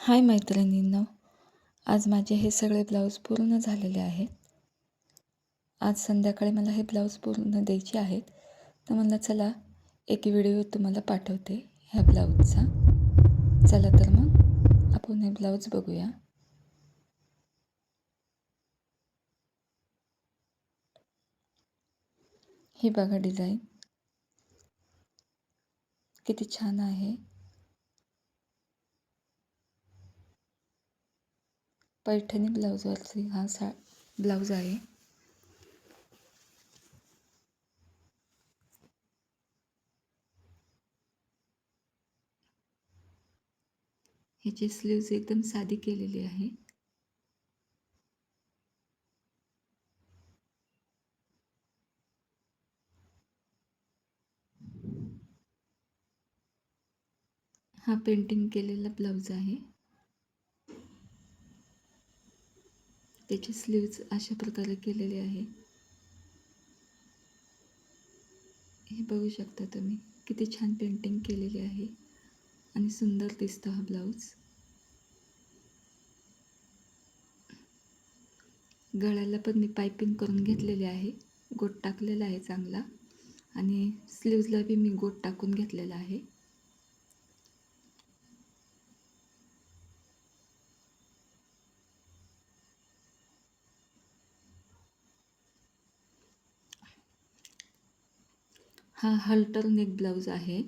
हाय मैत्रिणींनो आज माझे हे सगळे ब्लाऊज पूर्ण झालेले आहेत. आज संध्याकाळी मला हे ब्लाऊज पूर्ण द्यायचे आहेत. तर मला चला एक व्हिडिओ तुम्हाला पाठवते ह्या ब्लाऊजचा. चला तर मग आपण हे ब्लाऊज बघूया. ही बघा डिझाईन किती छान आहे. पैठणी ब्लाऊजवरती हा सा ब्लाऊज आहे. ह्याची स्लीव्ज एकदम साधी केलेली आहे. हा पेंटिंग केलेला ब्लाऊज आहे. त्याची स्लीव्ज अशा प्रकारे केलेली आहे. हे बघू शकता तुम्ही किती छान पेंटिंग केलेली आहे आणि सुंदर दिसतो हा ब्लाऊज गळ्याला पण मी पायपिंग करून घेतलेली आहे गोट टाकलेला आहे चांगला. आणि स्लीव्जला बी मी गोट टाकून घेतलेला आहे. हा हल्टर नेक ब्लाऊज आहे.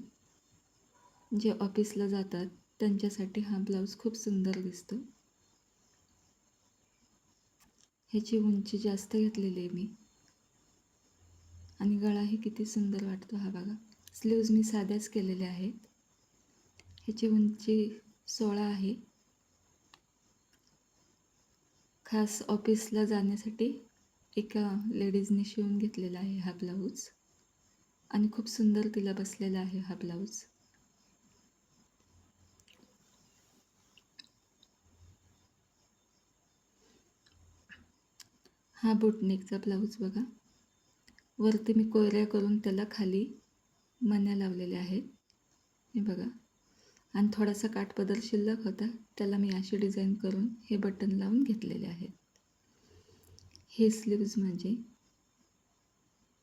जे ऑफिसला जातात. त्यांच्यासाठी हा ब्लाऊज खूप सुंदर दिसतो. ह्याची उंची जास्त घेतलेली आहे मी. आणि गळाही किती सुंदर वाटतो हा बघा. स्लीव्ज मी साध्याच केलेल्या आहेत. ह्याची उंची सोळा आहे. खास ऑफिसला जाण्यासाठी एका लेडीजने शिवून घेतलेला आहे हा ब्लाऊज. आणि खूप सुंदर तिला बसलेला आहे हा ब्लाऊज. हा बोटनेकचा ब्लाऊज बघा. वरती मी कोयऱ्या करून त्याला खाली मण्या लावलेल्या आहेत. हे बघा. आणि थोडासा काठपदर शिल्लक होता. त्याला मी अशी डिझाईन करून हे बटन लावून घेतलेले आहेत. हे स्लीव्ज माझे म्हणजे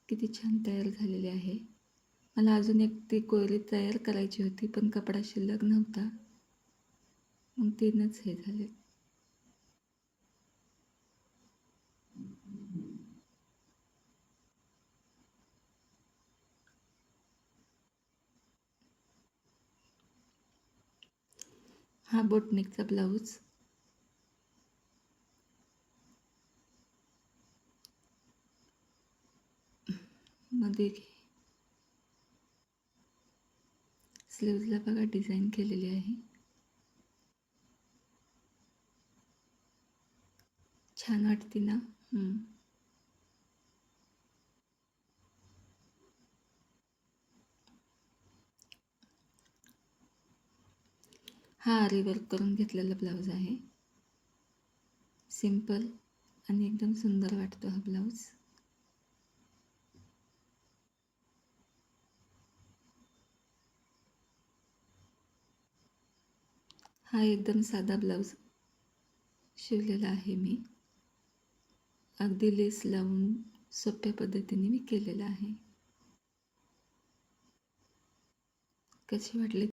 किती छान तयार झालेले आहे. मला अजून एक ती कोयरी तयार करायची होती पण कपडा शिल्लक नव्हता मग तीनच हे झाले. हा बोटनेकचा ब्लाऊज मध्ये स्लीव्जला बघा डिझाईन केलेली आहे. छान वाटते ना? हा रिवर्क करून घेतलेला ब्लाऊज आहे. सिंपल आणि एकदम सुंदर वाटतो हा ब्लाऊज हा एकदम साधा ब्लाऊज शिवलेला आहे मी. अगदी लेस लावून सोप्या पद्धतीने मी केलेला आहे. कसे वाटले